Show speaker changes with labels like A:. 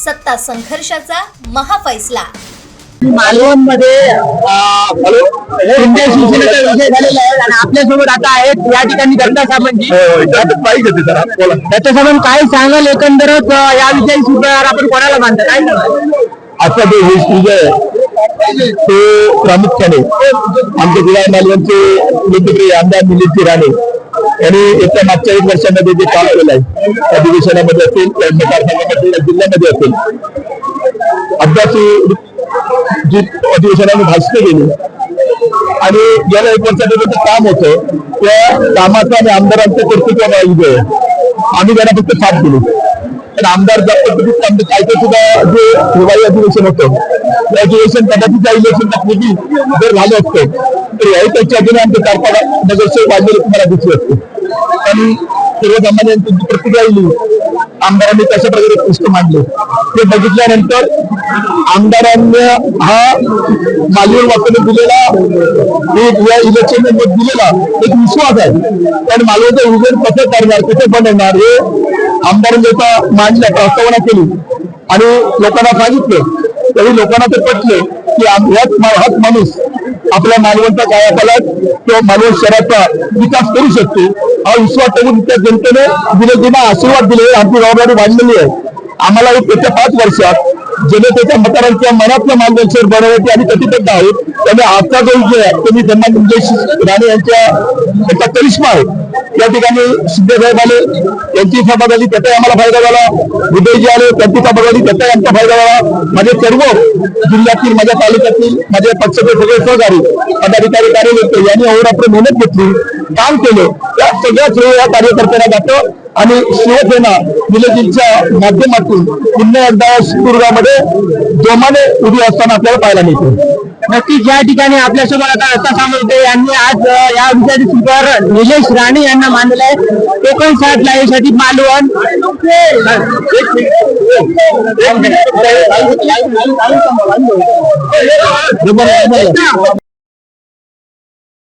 A: सत्ता संघर्षाचा महाफैसला.
B: मालवणमध्ये शिंदे शिवसेनेचा विजय झालेला आहे आणि आपल्यासोबत आता आहेत या ठिकाणी गंगा त्याच्यासोबत काय सांगाल एकंदरच अं, या विजयी सुद्धा आपण कोणाला मानता? काय
C: आजचा जो विजय आहे, तो प्रामुख्याने आमचे जिल्हा मालवणचे लोकप्रिय आमदार मिलिंद राणे. यांनी येत्या मागच्या एक वर्षामध्ये जे काम केलं आहे अधिवेशनामध्ये असेल मतदारसंघामध्ये जिल्ह्यामध्ये असेल अभ्यासू जी अधिवेशनाने भाषणं केली आणि गेल्या एक वर्षाचं जे काम होतं त्या कामाचं आणि आमदारांचं कर्तृत्व आहे. आम्ही त्यांना फक्त साथ दिली पण आमदार ज्या आमचं काय सुद्धा जे हिवाळी अधिवेशन होतं त्या अधिवेशन कदाचित त्या इलेक्शनच्या पूर्वी जर झालं असतं तर आहे. त्याच्या अजून आमचे चार नगरसेवक वाढलेले तुम्हाला दिसले असते आणि सर्वसामान्यांची प्रतिक्रिया दिली. आमदारांनी कशा प्रकारे प्रश्न मांडले. ते बघितल्यानंतर आमदारांनी हा मालवण वापरले दिलेला एक या इलेक्शन मत दिलेला एक विश्वास आहे. पण मालवणचं विजन कसं करणार कसं बनवणार हे आमदारांनी आता मांडल्या प्रस्तावना केली. आणि लोकांना सांगितलं. तरी लोकांना ते पटले. की ह्याच हाच माणूस आपल्या मालवणचा कायापालट किंवा मालवण शहराचा विकास करू शकतो. हा विश्वास करून त्या जनतेने दिले दिना आशीर्वाद दिले. आमची जबाबदारी वाढलेली आहे. आम्हाला येत्या पाच वर्षात जनतेच्या मतांच्या मनातलं मालवण शहर बनवण्याची आम्ही कटिबद्ध आहोत त्यामुळे आजचा जो विजय आहे तो मी सन्मान राणे यांच्या करिश्मा आहे. या ठिकाणी शिंदे आले यांची सभा झाली त्याचाही आम्हाला फायदा झाला. उदयजी आले त्यांची सभा झाली त्याचाही आमचा फायदा झाला. माझे सर्व जिल्ह्यातील माझ्या तालुक्यातील माझे पक्षाचे सगळे सहकारी पदाधिकारी कार्यकर्ते यांनी अहोरात्र मेहनत घेतली काम केलं. या सगळ्या श्रेय या कार्यकर्त्यांना जातं आणि शिवसेना विलेजीच्या माध्यमातून पुन्हा एकदा सिंधुदुर्गामध्ये जोमाने उभी असताना आपल्याला पाहायला मिळतो.
B: नक्कीच या ठिकाणी आपल्यासोबत आता आता सामंते यांनी आज या विषयाचे स्वीकार निलेश राणे यांना मानले आहे. कोकण साठ लाईव्हसाठी मालवण.